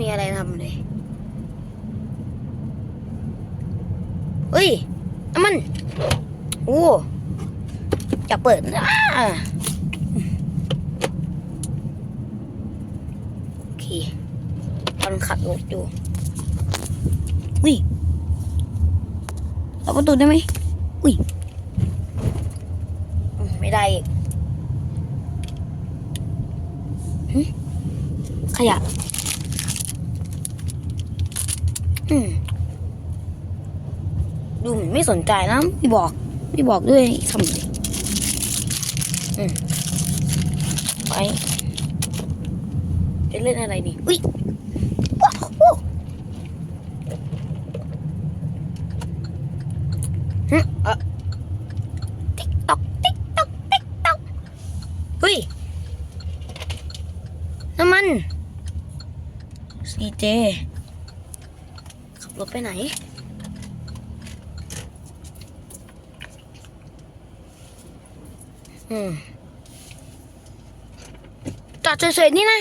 มีอะไรทำเลยเฮ้ยน้ำมัน โอ้อยากเปิดโอเคตอนขับรถอยู่อุ้ยล็อกประตูได้ไหมอุ้ย ไม่ได้อีก ขยะ อืมดูเหมือนไม่สนใจนะไม่บอกไม่บอกด้วยคำอืมไปจะเล่นอะไรดีอุ้ยฮึเออติ๊กตอกติ๊กตอกติ๊กตอกเฮ้ยน้ำมัน ซีเจขับรถไปไหน อืมจอดเฉยๆนี่นะ